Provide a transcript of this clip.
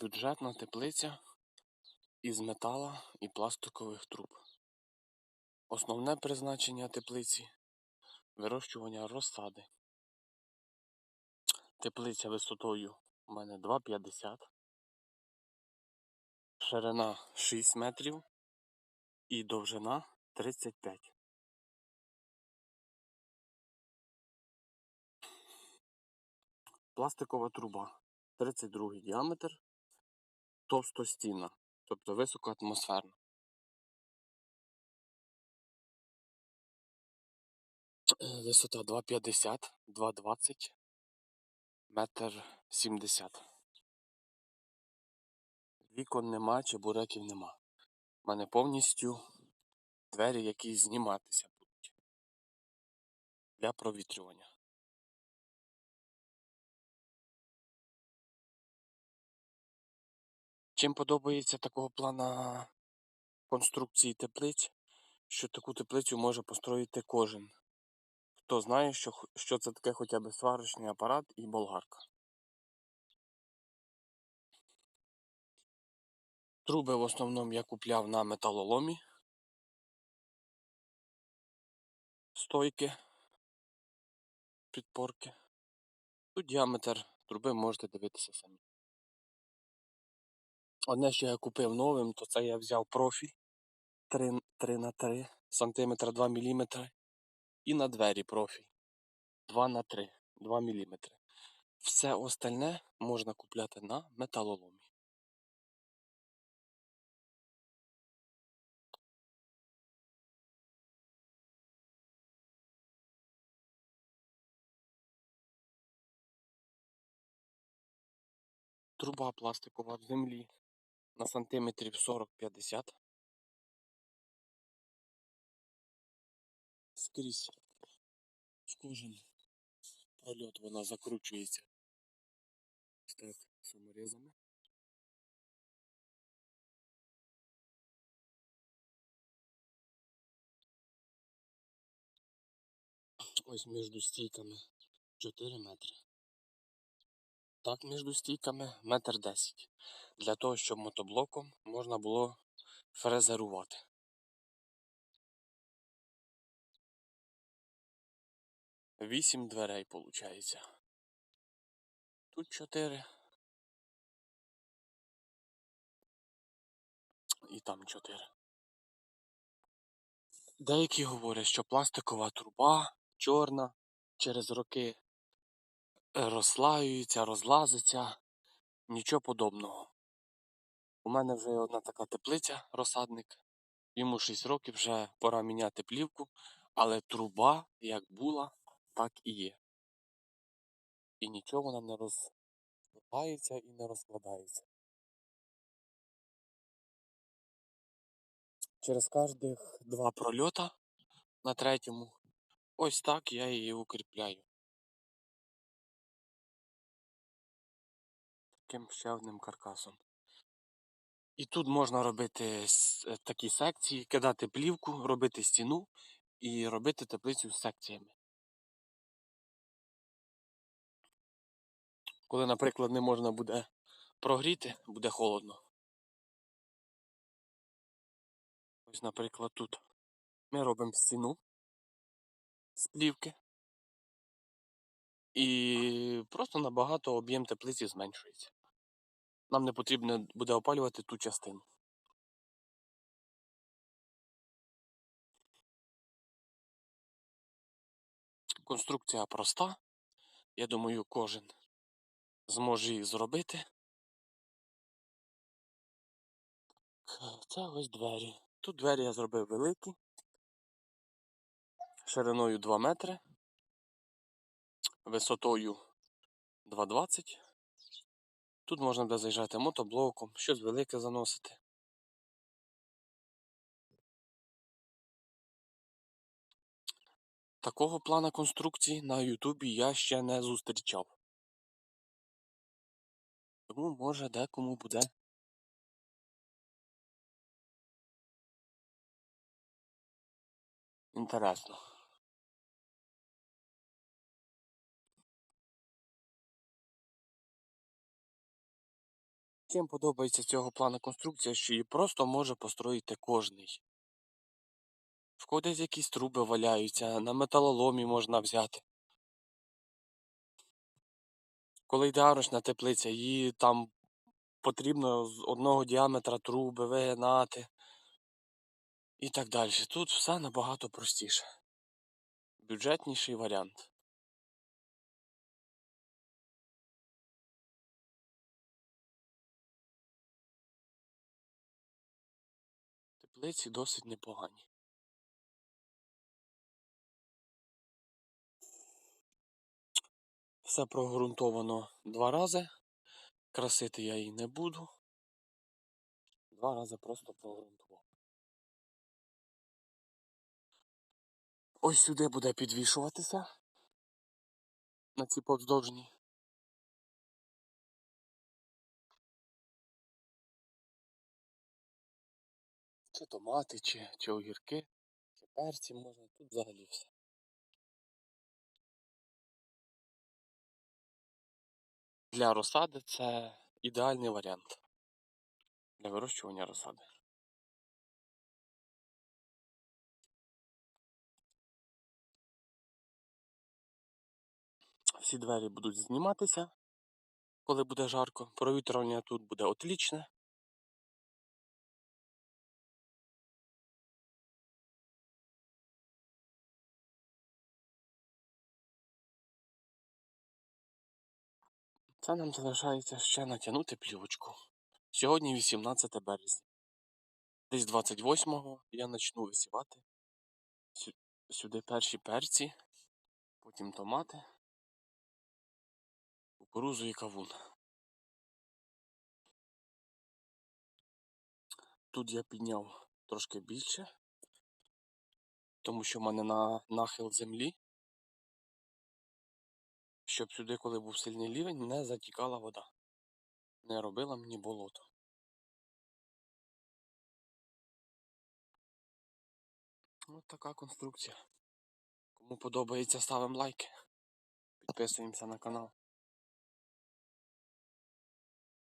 Бюджетна теплиця із метала і пластикових труб. Основне призначення теплиці вирощування розсади. Теплиця висотою у мене 2,50, ширина 6 метрів і довжина 35. Пластикова труба 32 діаметр, товстостінна, тобто високоатмосферна. Е, Висота 2,50, 2,20, метр 70. Вікон нема, чебуреків нема. У мене повністю двері, які зніматися будуть для провітрювання. Чим подобається такого плана конструкції теплиць, що таку теплицю може построїти кожен, хто знає, що, що це таке хоча б сварочний апарат і болгарка. Труби в основному я купляв на металоломі. Стойки, підпорки. Тут діаметр труби можете дивитися самі. Одне, що я купив новим, то це я взяв профіль 3, 3 на 3 см 2 мм і на двері профіль 2 на 3 2 мм. Все остальне можна купляти на металоломі. Труба пластикова в землі на сантиметрів 40-50. Скрізь в кожен прольот вона закручується. Ось так саморізами. Ось між стійками 4 метри. Так, між стійками метр 10. Для того, щоб мотоблоком можна було фрезерувати. Вісім дверей виходить. Тут чотири. І там чотири. Деякі говорять, що пластикова труба чорна через роки розслаюється, розлазиться. Нічого подобного. У мене вже є одна така теплиця, розсадник. Йому 6 років вже пора міняти плівку, але труба як була, так і є. І нічого вона не розкладається і не розкладається. Через кожних два прольота на третьому, ось так я її укріпляю. Таким ще одним каркасом. І тут можна робити е, такі секції, кидати плівку, робити стіну і робити теплицю з секціями. Коли, наприклад, не можна буде прогріти, буде холодно. Ось, наприклад, тут ми робимо стіну з плівки. І просто набагато об'єм теплиці зменшується. Нам не потрібно буде опалювати ту частину. Конструкція проста. Я думаю, кожен зможе їх зробити. Це ось двері. Тут двері я зробив великі, шириною 2 метри, висотою 2,20. Тут можна буде заїжджати мотоблоком, щось велике заносити. Такого плана конструкції на Ютубі я ще не зустрічав. Тому може декому буде інтересно. Чим подобається цього плану конструкція, що її просто може построїти кожний. В кого десь якісь труби валяються, на металоломі можна взяти. Коли йде арочна теплиця, її там потрібно з одного діаметра труби вигинати і так далі. Тут все набагато простіше. Бюджетніший варіант. Теплиці досить непогані. Все прогрунтовано два рази. Красити я її не буду. Два рази просто прогрунтував. Ось сюди буде підвішуватися. На ці повздовжні. Чи томати, чи, чи огірки, чи перці можна, тут взагалі все. Для розсади це ідеальний варіант для вирощування розсади. Всі двері будуть зніматися, коли буде жарко. Провітрювання тут буде отлічне. Це нам залишається ще натягнути плівочку. Сьогодні 18 березня. Десь 28-го я почну висівати сюди перші перці, потім томати, кукурузу і кавун. Тут я підняв трошки більше, тому що в мене на нахил землі, щоб сюди, коли був сильний рівень, не затікала вода. Не робила мені болото. Ось така конструкція. Кому подобається, ставимо лайки. Підписуємося на канал.